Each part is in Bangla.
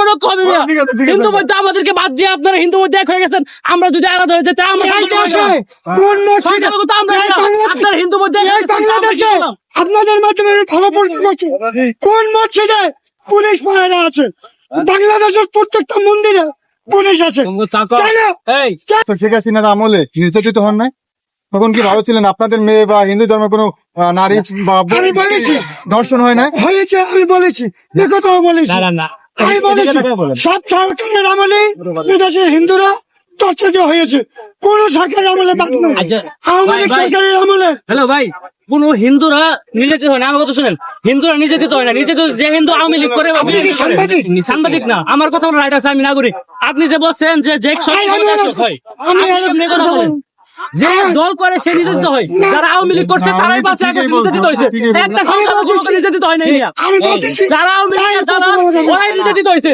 মুসলমান ঐক্য হবে আছে, আছে। হিন্দু বৌদ্ধ আমাদেরকে বাদ দিয়ে আপনারা হিন্দু বৌদ্ধ এক হয়ে গেছেন। আমরা যদি আলাদা হয়ে যেতে আমরা কোন মসজিদে আপনারা হিন্দু হয়ে বাংলাদেশে করলাম? আপনাদের মাধ্যমে করছি কোন মসজিদে পুলিশ পাহারা আছে? বাংলাদেশের প্রত্যেকটা মন্দিরে পুলিশ আছে। শেখ হাসিনার আমলে নির্যাতিত হন নাই? তখন কি ভালো ছিলেন? আপনাদের মেয়ে বা হিন্দু ধর্মের কোনো নারী বা আমি বলেছি। দর্শন হয় না হয়েছে আমি বলেছি। এ কথাও বলেছি। না। আমি বলেছি সব সরকারের আমলে এদেশের হিন্দুরা হয়েছে। কোন সরকারের আমলে বাদ নেই। আচ্ছা, আওয়ামী লীগ। সরকারের আমলে। হ্যালো ভাই কোন হিন্দুরা নির্যাতিত হয় না? আমার কথা শুনেন। হিন্দুরা নির্যাতিত হয় না। নির্যাতিত যে হিন্দু আওয়ামী লীগ করে। সাংবাদিক? না। আমার কথা রাইট আছে আমি নাগরিক। আপনি যে বলছেন যে যে সব ভাই, আমি হয়। যে দল করে সে নির্যাতিত হয় যারা আওয়ামী লীগ করছে তারাই পাশে ঠিকই নির্যাতিত হয়েছে। একটা কোনো নির্যাতিত হয় নাই যারা আওয়ামী লীগ তারা। ওরাই নির্যাতিত হয়েছে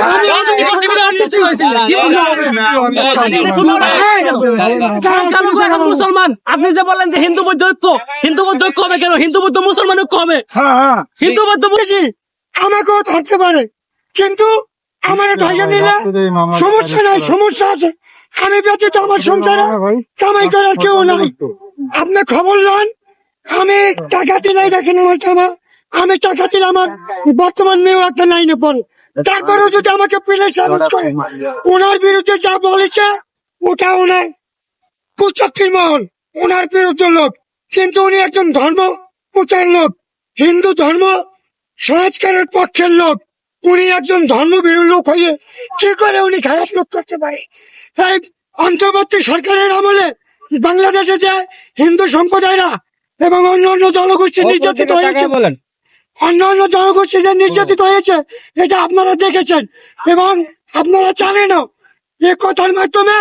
মুসলমান আপনি যে বললেন যে হিন্দু বৌদ্ধ ঐক্য হিন্দু বৌদ্ধ ঐক্য হবে কেন হিন্দু বৌদ্ধ মুসলমান ঐক্য হবে হ্যাঁ হ্যাঁ হিন্দু বৌদ্ধ আমাকেও ধরতে পারে কিন্তু আমার ধরে নিলে? সমস্যা নাই সমস্যা আছে। আমি ব্যতীত আমার সংসারে কামাই করার কেউ নাই। আপনি খবর লন আমি টাকা দিলাই দেখেন আমার কামা আমি টাকা দিলে আমার বর্তমান মেয়েও একটা লাইনে পড়ে। তারপরেও যদি আমাকে পুলিশ অ্যারেস্ট করে ওনার বিরুদ্ধে যা বলেছে ওটা ওনার কুচক্রী মহল ওনার বিরুদ্ধে লোক। কিন্তু উনি একজন ধর্ম প্রচার লোক হিন্দু ধর্ম সংস্কারের পক্ষের লোক। উনি একজন ধর্মভীরু লোক হয়ে কি করে উনি খারাপ লোক করতে পারে? তাই অন্তর্বর্তী সরকারের আমলে বাংলাদেশে যে হিন্দু সম্প্রদায়রা এবং অন্য অন্য জনগোষ্ঠী নির্যাতিত হয়েছে অন্য অন্য জনগোষ্ঠী যে নির্যাতিত হয়েছে এটা আপনারা দেখেছেন এবং আপনারা জানেনও। এ কথার মাধ্যমে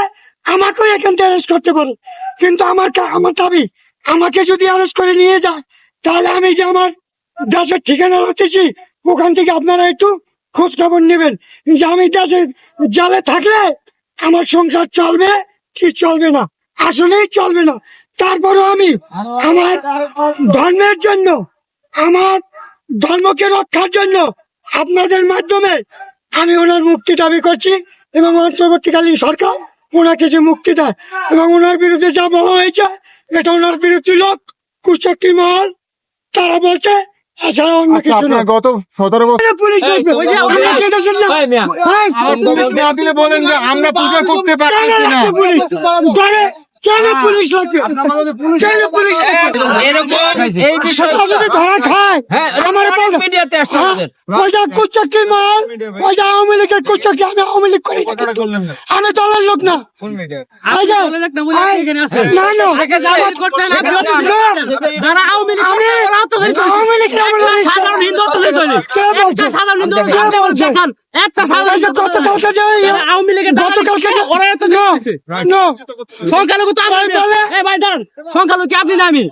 আমাকেও এখান থেকে অ্যারেস্ট করতে পারে। কিন্তু আমার আমার দাবি আমাকে যদি অ্যারেস্ট করে নিয়ে যায় তাহলে আমি যে আমার দেশের ঠিকানা রাখতেছি ওখান থেকে আপনারা একটু খোঁজ খবর নেবেন। যে আমি দেশে জালে থাকলে আমার সংসার চলবে কি চলবে না? আসলেই চলবে না। তারপরও আমি আমার ধর্মের জন্য, আমার ধর্মকে রক্ষার জন্য আপনাদের মাধ্যমে আমি ওনার মুক্তি দাবি করছি এবং অন্তর্বর্তীকালীন সরকার ওনাকে যে মুক্তি দেয় এবং ওনার বিরুদ্ধে যা বলা হয়েছে, এটা ওনার বিরুদ্ধে লোক, কুচক্রী মহল, তারা বলছে আচ্ছা গত সতেরো বছর পুলিশ আসবে। ওই যে আমরা না? পুলিশ না দিলে বলেন যে আমরা পূজা করতে পারি পারছি না। কেন পুলিশ লাগবে কেন পুলিশ এরকম এই বিষয়ে যদি ধরা খায় হ্যাঁ, আমার মিডিয়াতে আসছে আমাদের। ওইটা কুচক্রি মাল? ওইটা আওয়ামী লীগের কুচক্রি আমি আওয়ামী লীগ করি আমি দলের লোক না। সাধারণ হিন্দু সাধারণ হিন্দু? দেখান। একটা আওয়ামী লীগের ওরা সংখ্যালঘু তো ভাই দাঁড়ান সংখ্যালঘু কি আপনি না আমি।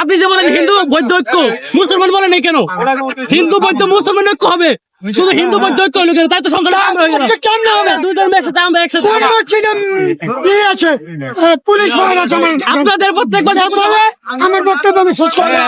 আপনি যে বলেন হিন্দু বৌদ্ধ ঐক্য মুসলমান বলেন কেন? হিন্দু বৌদ্ধ মুসলমান ঐক্য হবে। শুধু হিন্দু বৌদ্ধ ঐক্য হলো কেন? তাই তো সংখ্যালঘু হয়ে? দুই ধর্ম একসাথে আমরা আছে? পুলিশ আছে আপনাদের প্রত্যেকবার বলে আমার বক্তব্য আমি শেষ করলাম।